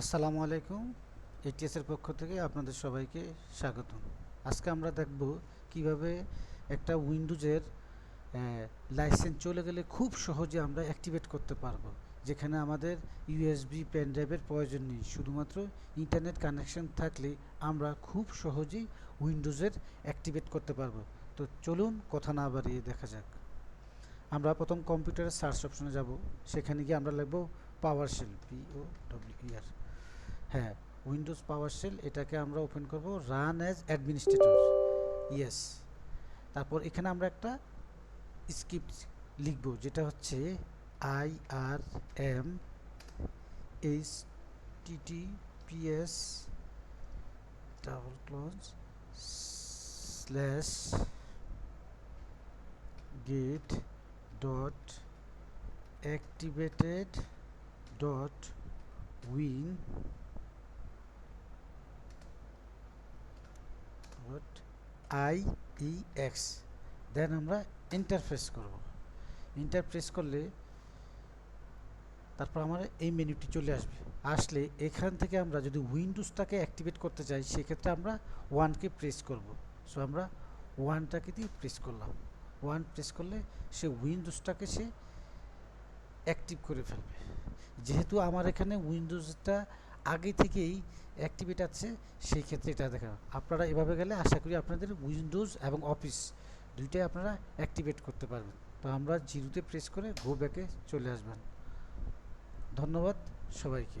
আসসালামু আলাইকুম। এটিএসের পক্ষ থেকে আপনাদের সবাইকে স্বাগতম। আজকে আমরা দেখব কীভাবে একটা উইন্ডোজের লাইসেন্স চলে গেলে খুব সহজে আমরা অ্যাক্টিভেট করতে পারব, যেখানে আমাদের ইউএসবি পেন ড্রাইভের প্রয়োজন নেই। শুধুমাত্র ইন্টারনেট কানেকশন থাকলে আমরা খুব সহজেই উইন্ডোজের অ্যাক্টিভেট করতে পারব। তো চলুন কথা না বাড়িয়ে দেখা যাক। আমরা প্রথম কম্পিউটারের সার্চ অপশনে যাব। সেখানে গিয়ে আমরা লিখব power shell P O W হ্যাঁ উইন্ডোজ পাওয়ার শেল এটাকে আমরা ওপেন করব রান অ্যাজ অ্যাডমিনিস্ট্রেটর ইয়েস তারপর এখানে আমরা একটা স্ক্রিপ্ট লিখব, যেটা হচ্ছে I R M H TTPS double close slash get dot activated dot win dot iex then আমরা ইন্টারফেস করব। ইন্টারফেস করলে তারপর আমার এই মেনুটি চলে আসবে। আসলে এখান থেকে আমরা যদি উইন্ডোজটাকে অ্যাক্টিভেট করতে চাই, সেক্ষেত্রে আমরা ওয়ানকে প্রেস করব। সো আমরা ওয়ানটাকে দিয়ে প্রেস করলাম। ওয়ান প্রেস করলে সে উইন্ডোজটাকে সে অ্যাক্টিভ করে ফেলবে। যেহেতু আমার এখানে উইন্ডোজটা আগে থেকেই অ্যাক্টিভেট আছে, সেই ক্ষেত্রে এটা দেখা। আপনারা এভাবে গেলে আশা করি আপনাদের উইন্ডোজ এবং অফিস দুইটাই আপনারা অ্যাক্টিভেট করতে পারবেন। তো আমরা জিরুতে প্রেস করে গো ব্যাকে চলে আসবেন। ধন্যবাদ সবাইকে।